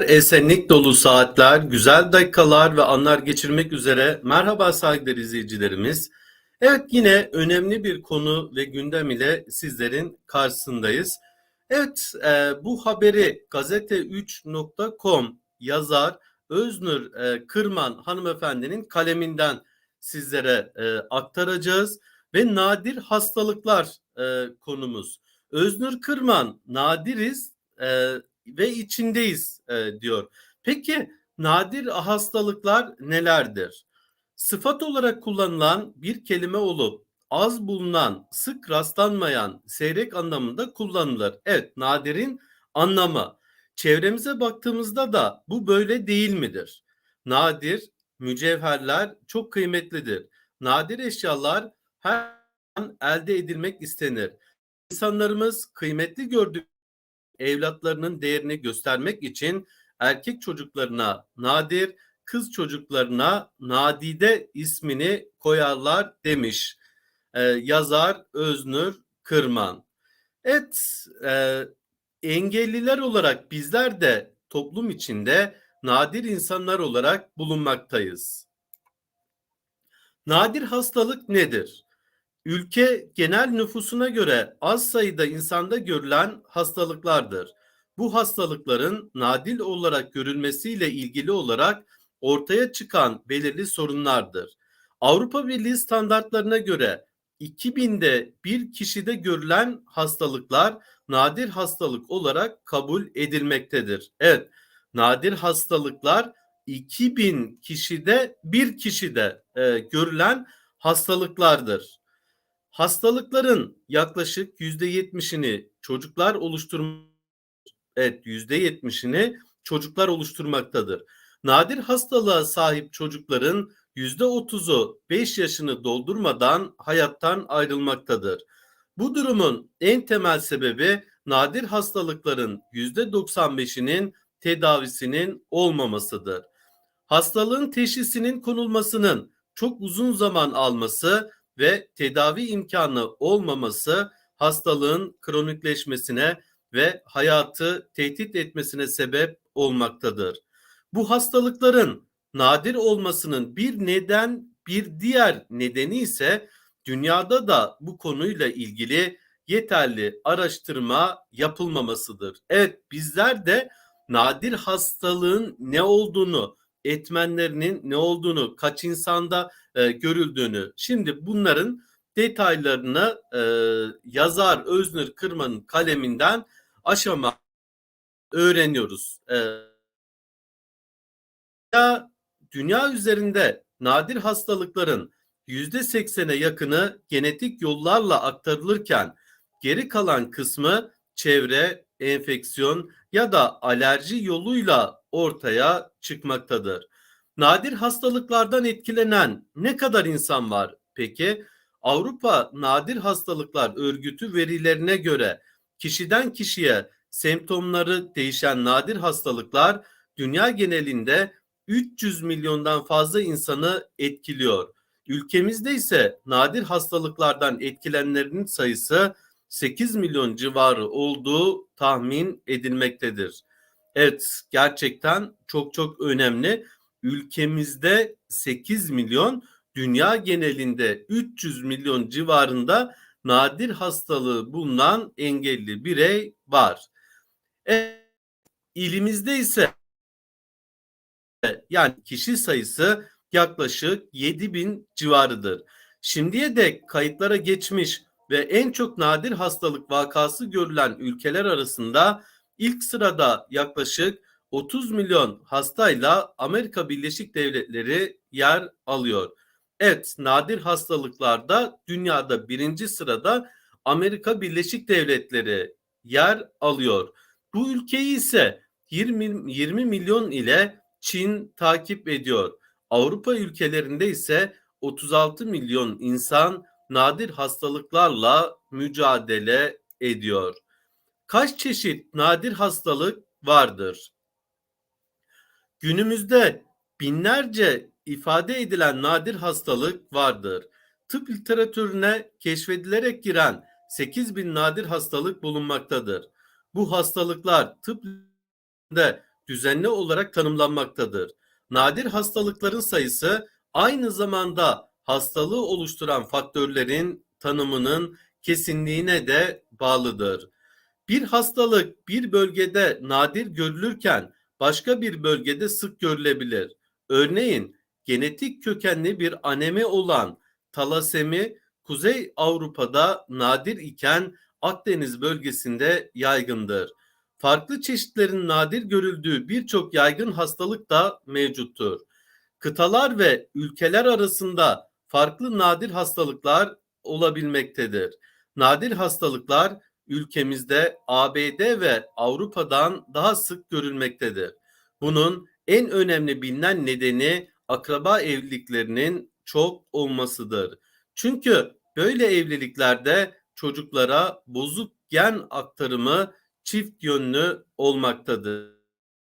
Esenlik dolu saatler, güzel dakikalar ve anlar geçirmek üzere merhaba saygıdeğer izleyicilerimiz. Evet yine önemli bir konu ve gündem ile sizlerin karşısındayız. Evet e, bu haberi gazete3.com yazar Öznur e, Kırman hanımefendinin kaleminden sizlere e, aktaracağız ve nadir hastalıklar e, konumuz. Öznur Kırman nadiriz e, ve içindeyiz e, diyor. Peki nadir hastalıklar nelerdir? Sıfat olarak kullanılan bir kelime olup az bulunan, sık rastlanmayan, seyrek anlamında kullanılır. Evet, nadirin anlamı. Çevremize baktığımızda da bu böyle değil midir? Nadir mücevherler çok kıymetlidir. Nadir eşyalar her an elde edilmek istenir. İnsanlarımız kıymetli gördük evlatlarının değerini göstermek için erkek çocuklarına nadir, kız çocuklarına nadide ismini koyarlar demiş ee, yazar Öznur Kırman. Evet, e, engelliler olarak bizler de toplum içinde nadir insanlar olarak bulunmaktayız. Nadir hastalık nedir? Ülke genel nüfusuna göre az sayıda insanda görülen hastalıklardır. Bu hastalıkların nadil olarak görülmesiyle ilgili olarak ortaya çıkan belirli sorunlardır. Avrupa Birliği standartlarına göre 2000'de bir kişide görülen hastalıklar nadir hastalık olarak kabul edilmektedir. Evet, nadir hastalıklar 2000 kişide bir kişide e, görülen hastalıklardır. Hastalıkların yaklaşık yüzde yetmişini çocuklar oluşturmak evet yüzde yetmişini çocuklar oluşturmaktadır. Nadir hastalığa sahip çocukların yüzde otuzu 5 yaşını doldurmadan hayattan ayrılmaktadır. Bu durumun en temel sebebi nadir hastalıkların yüzde 95'inin tedavisinin olmamasıdır. Hastalığın teşhisinin konulmasının çok uzun zaman alması ve tedavi imkanı olmaması hastalığın kronikleşmesine ve hayatı tehdit etmesine sebep olmaktadır. Bu hastalıkların nadir olmasının bir neden bir diğer nedeni ise dünyada da bu konuyla ilgili yeterli araştırma yapılmamasıdır. Evet bizler de nadir hastalığın ne olduğunu, etmenlerinin ne olduğunu, kaç insanda e, görüldüğünü. Şimdi bunların detaylarını e, yazar Öznur Kırman'ın kaleminden aşama öğreniyoruz. E, dünya, dünya üzerinde nadir hastalıkların yüzde seksene yakını genetik yollarla aktarılırken geri kalan kısmı çevre, enfeksiyon ya da alerji yoluyla ortaya çıkmaktadır. Nadir hastalıklardan etkilenen ne kadar insan var peki? Avrupa Nadir Hastalıklar Örgütü verilerine göre kişiden kişiye semptomları değişen nadir hastalıklar dünya genelinde 300 milyondan fazla insanı etkiliyor. Ülkemizde ise nadir hastalıklardan etkilenenlerin sayısı 8 milyon civarı olduğu tahmin edilmektedir. Evet gerçekten çok çok önemli ülkemizde 8 milyon, dünya genelinde 300 milyon civarında nadir hastalığı bulunan engelli birey var. E, ilimizde ise yani kişi sayısı yaklaşık 7 bin civarıdır. Şimdiye dek kayıtlara geçmiş ve en çok nadir hastalık vakası görülen ülkeler arasında ilk sırada yaklaşık 30 milyon hastayla Amerika Birleşik Devletleri yer alıyor. Evet nadir hastalıklarda dünyada birinci sırada Amerika Birleşik Devletleri yer alıyor. Bu ülkeyi ise 20, 20 milyon ile Çin takip ediyor. Avrupa ülkelerinde ise 36 milyon insan nadir hastalıklarla mücadele ediyor. Kaç çeşit nadir hastalık vardır? Günümüzde binlerce ifade edilen nadir hastalık vardır. Tıp literatürüne keşfedilerek giren 8 bin nadir hastalık bulunmaktadır. Bu hastalıklar tıp düzenli olarak tanımlanmaktadır. Nadir hastalıkların sayısı aynı zamanda hastalığı oluşturan faktörlerin tanımının kesinliğine de bağlıdır. Bir hastalık bir bölgede nadir görülürken başka bir bölgede sık görülebilir. Örneğin genetik kökenli bir anemi olan talasemi Kuzey Avrupa'da nadir iken Akdeniz bölgesinde yaygındır. Farklı çeşitlerin nadir görüldüğü birçok yaygın hastalık da mevcuttur. Kıtalar ve ülkeler arasında farklı nadir hastalıklar olabilmektedir. Nadir hastalıklar ülkemizde ABD ve Avrupa'dan daha sık görülmektedir. Bunun en önemli bilinen nedeni akraba evliliklerinin çok olmasıdır. Çünkü böyle evliliklerde çocuklara bozuk gen aktarımı çift yönlü olmaktadır.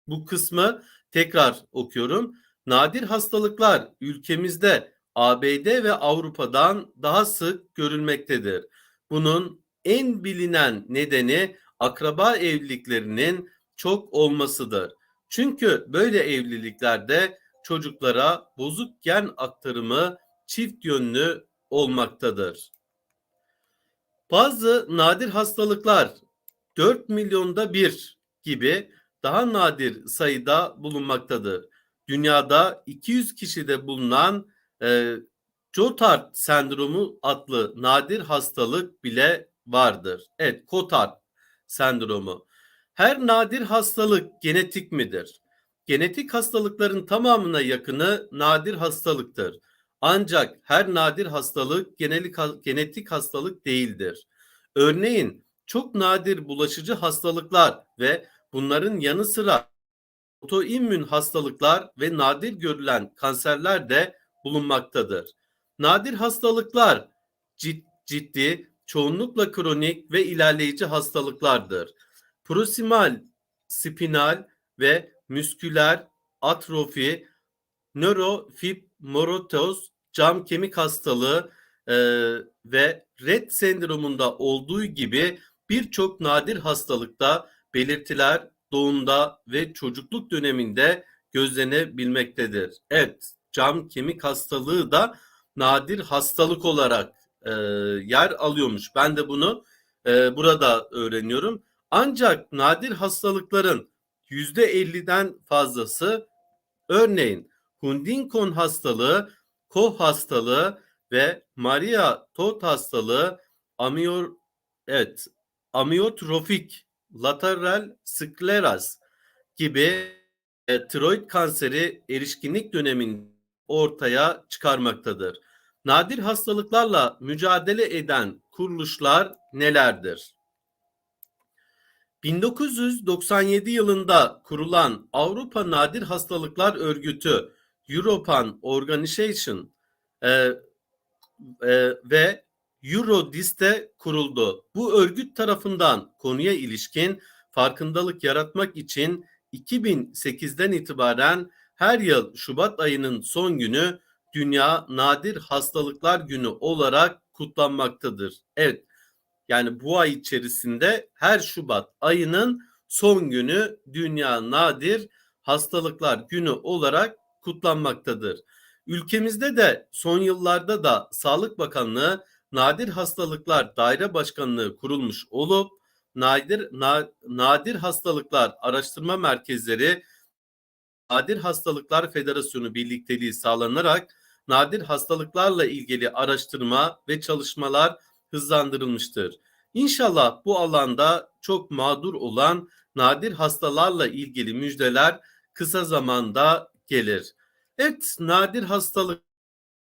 Bu kısmı tekrar okuyorum. Nadir hastalıklar ülkemizde ABD ve Avrupa'dan daha sık görülmektedir. Bunun en bilinen nedeni akraba evliliklerinin çok olmasıdır. Çünkü böyle evliliklerde çocuklara bozuk gen aktarımı çift yönlü olmaktadır. Bazı nadir hastalıklar 4 milyonda bir gibi daha nadir sayıda bulunmaktadır. Dünyada 200 kişide bulunan e, Cotard sendromu adlı nadir hastalık bile vardır. Evet, Cotard sendromu. Her nadir hastalık genetik midir? Genetik hastalıkların tamamına yakını nadir hastalıktır. Ancak her nadir hastalık genelik, genetik hastalık değildir. Örneğin çok nadir bulaşıcı hastalıklar ve bunların yanı sıra otoimmün hastalıklar ve nadir görülen kanserler de bulunmaktadır. Nadir hastalıklar ciddi, çoğunlukla kronik ve ilerleyici hastalıklardır. Proksimal, spinal ve müsküler atrofi, nörofibromatoz, cam kemik hastalığı e, ve Rett sendromunda olduğu gibi birçok nadir hastalıkta belirtiler doğumda ve çocukluk döneminde gözlenebilmektedir. Evet, cam kemik hastalığı da nadir hastalık olarak e, yer alıyormuş. Ben de bunu e, burada öğreniyorum. Ancak nadir hastalıkların %50'den fazlası örneğin Huntington hastalığı, Koh hastalığı ve Maria Todd hastalığı amiyor evet amiotrofik lateral skleraz gibi e, tiroid kanseri erişkinlik döneminde ortaya çıkarmaktadır. Nadir hastalıklarla mücadele eden kuruluşlar nelerdir? 1997 yılında kurulan Avrupa Nadir Hastalıklar Örgütü European Organization e, e, ve Eurodiste kuruldu. Bu örgüt tarafından konuya ilişkin farkındalık yaratmak için 2008'den itibaren her yıl Şubat ayının son günü Dünya Nadir Hastalıklar Günü olarak kutlanmaktadır. Evet yani bu ay içerisinde her Şubat ayının son günü Dünya Nadir Hastalıklar Günü olarak kutlanmaktadır. Ülkemizde de son yıllarda da Sağlık Bakanlığı Nadir Hastalıklar Daire Başkanlığı kurulmuş olup nadir na, nadir hastalıklar araştırma merkezleri Nadir Hastalıklar Federasyonu birlikteliği sağlanarak nadir hastalıklarla ilgili araştırma ve çalışmalar hızlandırılmıştır. İnşallah bu alanda çok mağdur olan nadir hastalarla ilgili müjdeler kısa zamanda gelir. Evet, nadir hastalık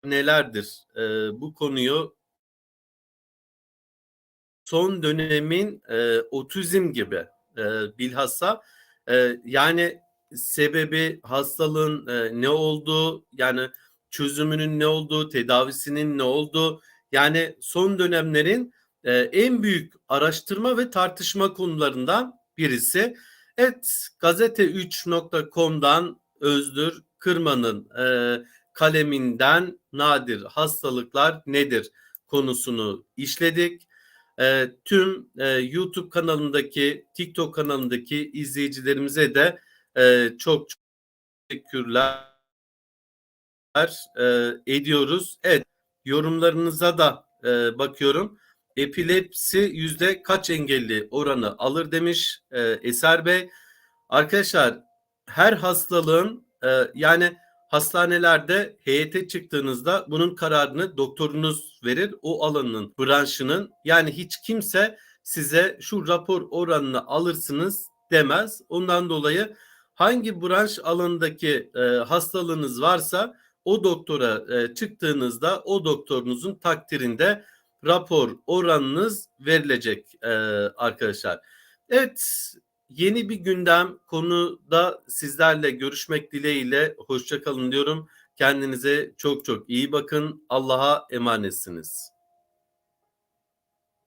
nelerdir? Ee, bu konuyu son dönemin e, otizm gibi e, bilhassa e, yani sebebi hastalığın e, ne olduğu yani çözümünün ne olduğu tedavisinin ne olduğu yani son dönemlerin e, en büyük araştırma ve tartışma konularından birisi. Evet gazete3.com'dan Özdür Kırman'ın e, kaleminden nadir hastalıklar nedir konusunu işledik. E, tüm e, YouTube kanalındaki, TikTok kanalındaki izleyicilerimize de Ee, çok, çok teşekkürler e, ediyoruz. Evet yorumlarınıza da e, bakıyorum. Epilepsi yüzde kaç engelli oranı alır demiş e, Eser Bey. Arkadaşlar her hastalığın e, yani hastanelerde heyete çıktığınızda bunun kararını doktorunuz verir. O alanın branşının yani hiç kimse size şu rapor oranını alırsınız demez. Ondan dolayı hangi branş alanındaki e, hastalığınız varsa o doktora e, çıktığınızda o doktorunuzun takdirinde rapor oranınız verilecek e, arkadaşlar. Evet yeni bir gündem konuda sizlerle görüşmek dileğiyle hoşçakalın diyorum. Kendinize çok çok iyi bakın. Allah'a emanetsiniz.